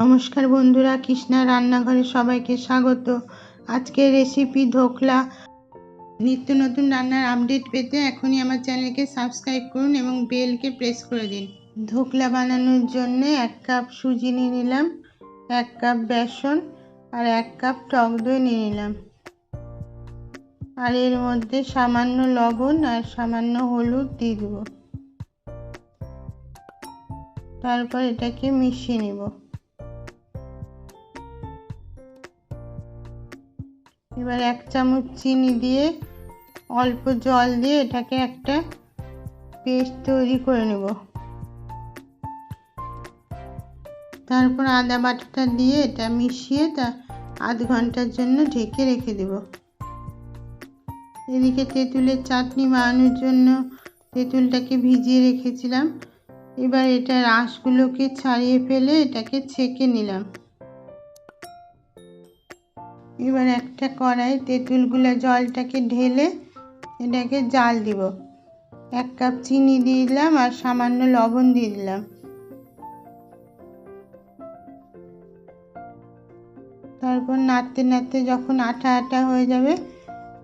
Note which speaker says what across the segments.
Speaker 1: নমস্কার বন্ধুরা, কৃষ্ণা রান্নাঘরে সবাইকে স্বাগত। আজকের রেসিপি ধোকলা। নিত্য নতুন রান্নার আপডেট পেতে এখনই আমার চ্যানেলকে সাবস্ক্রাইব করুন এবং বেলকে প্রেস করে দিন। ধোকলা বানানোর জন্য এক কাপ সুজি নিয়ে নিলাম, এক কাপ বেসন আর এক কাপ টক দই নিয়ে নিলাম। আর এর মধ্যে সামান্য লবণ আর সামান্য হলুদ দিয়ে দেবো। তারপর এটাকে মিশিয়ে নেব। এবার এক চামচ চিনি দিয়ে অল্প জল দিয়ে এটাকে একটা পেস্ট তৈরি করে নেব। তারপর আদা বাটাটা দিয়ে এটা মিশিয়ে তা আধ ঘণ্টার জন্য ঢেকে রেখে দেব। এদিকে তেঁতুলের চাটনি বানানোর জন্য তেঁতুলটাকে ভিজিয়ে রেখেছিলাম। এবার এটা রাসগুলোকে ছাড়িয়ে ফেলে এটাকে ছেঁকে নিলাম। এবার একটা কড়াই তেঁতুলগুলো জলটাকে ঢেলে এটাকে জাল দিব। এক কাপ চিনি দিয়ে দিলাম আর সামান্য লবণ দিয়ে দিলাম। তারপর নাড়তে নাড়তে যখন আঠা আঠা হয়ে যাবে,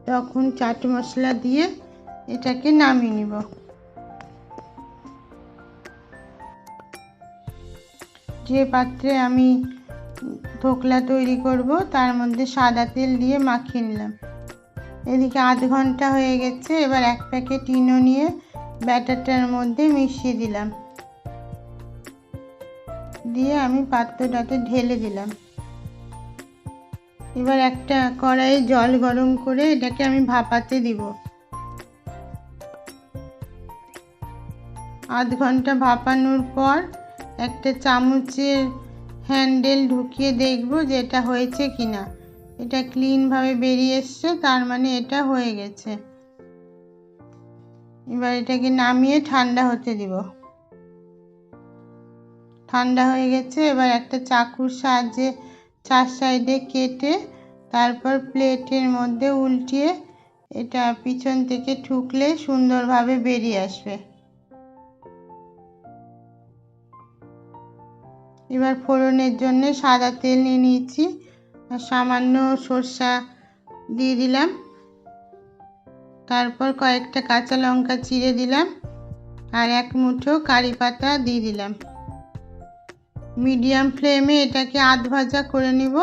Speaker 1: তখন চাট মশলা দিয়ে এটাকে নামিয়ে নিব। যে পাত্রে আমি ধোকলা তৈরি করব, তার মধ্যে সাদা তেল দিয়ে মাখিয়ে নিলাম। এদিকে আধ ঘণ্টা হয়ে গেছে, এবার এক প্যাকেট ইনো নিয়ে ব্যাটারটার মধ্যে মিশিয়ে দিলাম। দিয়ে আমি পাত্রটাতে ঢেলে দিলাম। এবার একটা কড়াইয়ে জল গরম করে এটাকে আমি ভাপাতে দিব। আধ ঘণ্টা ভাপানোর পর একটা চামচের হ্যান্ডেল ঢুকিয়ে দেখব যে এটা হয়েছে কি না এটা ক্লিনভাবে বেরিয়ে এসছে, তার মানে এটা হয়ে গেছে। এবার এটাকে নামিয়ে ঠান্ডা হতে দিব। ঠান্ডা হয়ে গেছে, এবার একটা চাকুর সাহায্যে চার সাইডে কেটে তারপর প্লেটের মধ্যে উল্টিয়ে এটা পিছন থেকে ঠুকলে সুন্দরভাবে বেরিয়ে আসবে। এবার ফোড়নের জন্য সাদা তেল নিয়ে নিয়েছি। আর সামান্য সর্ষা দিয়ে দিলাম। তারপর কয়েকটা কাঁচা লঙ্কা চিড়ে দিলাম। আর এক মুঠো কারি পাতা দিয়ে দিলাম। মিডিয়াম ফ্লেমে এটাকে আধ ভাজা করে নিব।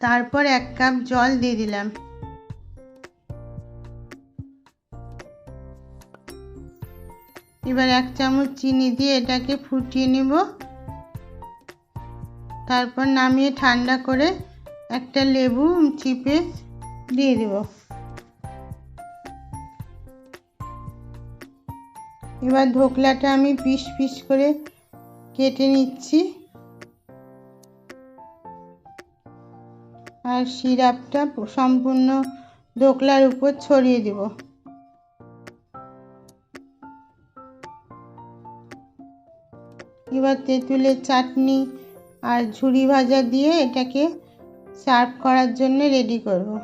Speaker 1: তারপর এক কাপ জল দিয়ে দিলাম। এবার এক চামচ চিনি দিয়ে এটাকে ফুটিয়ে নিব। তারপর নামিয়ে ঠান্ডা করে একটা লেবু চিপে দিয়ে দেব। এবার ধোকলাটা আমি পিস পিস করে কেটে নিচ্ছি। আর সিরাপটা সম্পূর্ণ ধোকলার উপর ছড়িয়ে দেবো। এবার তেঁতুলের চাটনি আর ঝুড়ি ভাজা দিয়ে এটাকে সার্ভ করার জন্য রেডি করব।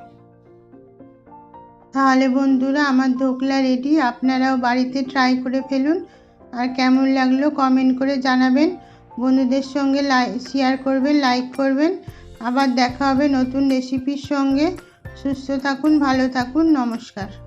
Speaker 1: তাহলে বন্ধুরা, আমার ধোকলা রেডি আপনারাও বাড়িতে ট্রাই করে ফেলুন। আর কেমন লাগল কমেন্ট করে জানাবেন। বন্ধুদের সঙ্গে লাই শেয়ার করবেন লাইক করবেন। আবার দেখা হবে নতুন রেসিপির সঙ্গে। সুস্থ থাকুন, ভালো থাকুন। নমস্কার।